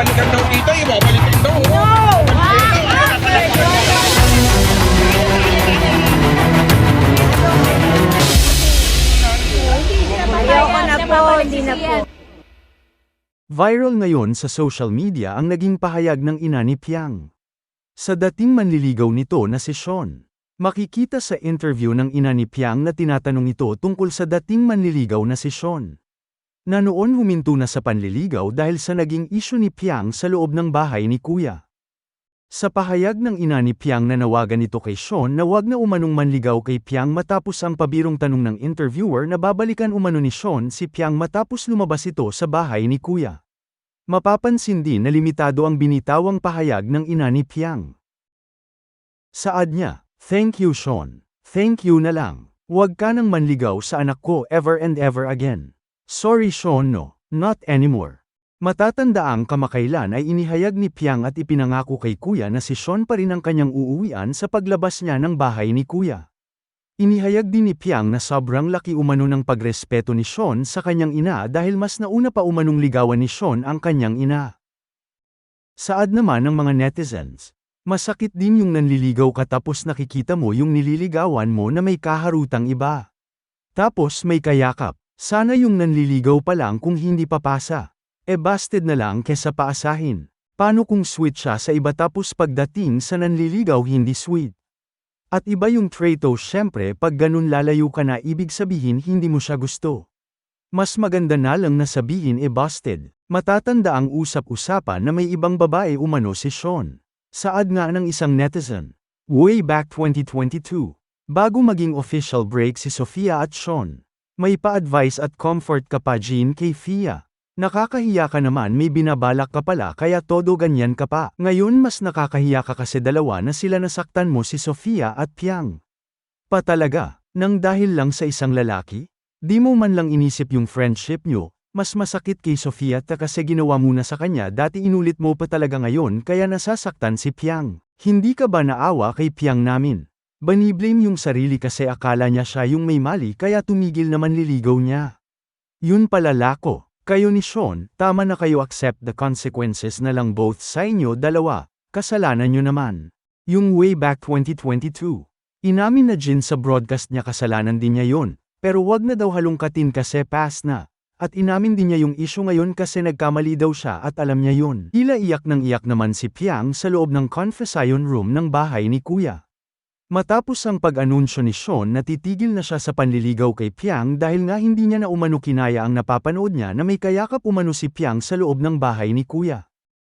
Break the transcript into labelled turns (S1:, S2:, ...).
S1: Babalikan daw dito, eh, ibabalikan daw. Oh. No! Ayaw. Viral ngayon sa social media ang naging pahayag ng ina ni Piang. Sa dating manliligaw nito na si Sean. Makikita sa interview ng ina ni Piang na tinatanong ito tungkol sa dating manliligaw na si Sean. Na noon huminto na sa panliligaw dahil sa naging isyu ni Piang sa loob ng bahay ni Kuya. Sa pahayag ng ina ni Piang na nawagan ito kay Sean na wag na umanong manligaw kay Piang matapos ang pabirong tanong ng interviewer na babalikan umano ni Sean si Piang matapos lumabas ito sa bahay ni Kuya. Mapapansin din na limitado ang binitawang pahayag ng ina ni Piang. Saad niya, Thank you Sean. Thank you na lang. Huwag ka nang manligaw sa anak ko ever and ever again. Sorry Sean no, not anymore. Matatandaang kamakailan ay inihayag ni Piang at ipinangako kay Kuya na si Sean pa rin ang kanyang uuwian sa paglabas niya ng bahay ni Kuya. Inihayag din ni Piang na sobrang laki umano ng pagrespeto ni Sean sa kanyang ina dahil mas nauna pa umanong ligawan ni Sean ang kanyang ina. Saad naman ng mga netizens, masakit din yung nanliligaw ka tapos nakikita mo yung nililigawan mo na may kaharutang iba. Tapos may kayakap, sana yung nanliligaw pa lang kung hindi papasa. E busted na lang kesa paasahin. Paano kung sweet siya sa iba tapos pagdating sa nanliligaw hindi sweet? At iba yung trato syempre pag ganun lalayo ka na ibig sabihin hindi mo siya gusto. Mas maganda na lang na sabihin e busted. Matatanda ang usap-usapan na may ibang babae umano si Sean. Saad nga ng isang netizen. Way back 2022. Bago maging official break si Sofia at Sean. May pa-advice at comfort ka pa Jean kay Fia. Nakakahiya ka naman may binabalak ka pala kaya todo ganyan ka pa. Ngayon mas nakakahiya ka kasi dalawa na sila nasaktan mo si Sofia at Piang. Patalaga, nang dahil lang sa isang lalaki? Di mo man lang inisip yung friendship nyo, mas masakit kay Sofia ta kasi ginawa mo na sa kanya dati inulit mo pa talaga ngayon kaya nasasaktan si Piang. Hindi ka ba naawa kay Piang namin? Baniblame yung sarili kasi akala niya siya yung may mali kaya tumigil naman liligaw niya. Yun pala lako. Kayo ni Sean, tama na kayo accept the consequences na lang both sa inyo dalawa, kasalanan nyo naman. Yung way back 2022. Inamin na Jin sa broadcast niya kasalanan din niya yun, pero wag na daw halongkatin kasi past na. At inamin din niya yung issue ngayon kasi nagkamali daw siya at alam niya yun. Tila iyak ng iyak naman si Piang sa loob ng confession room ng bahay ni Kuya. Matapos ang pag-anunsyo ni Sean na titigil na siya sa panliligaw kay Piang dahil nga hindi niya na umano kinaya ang napapanood niya na may kayakap umano si Piang sa loob ng bahay ni Kuya.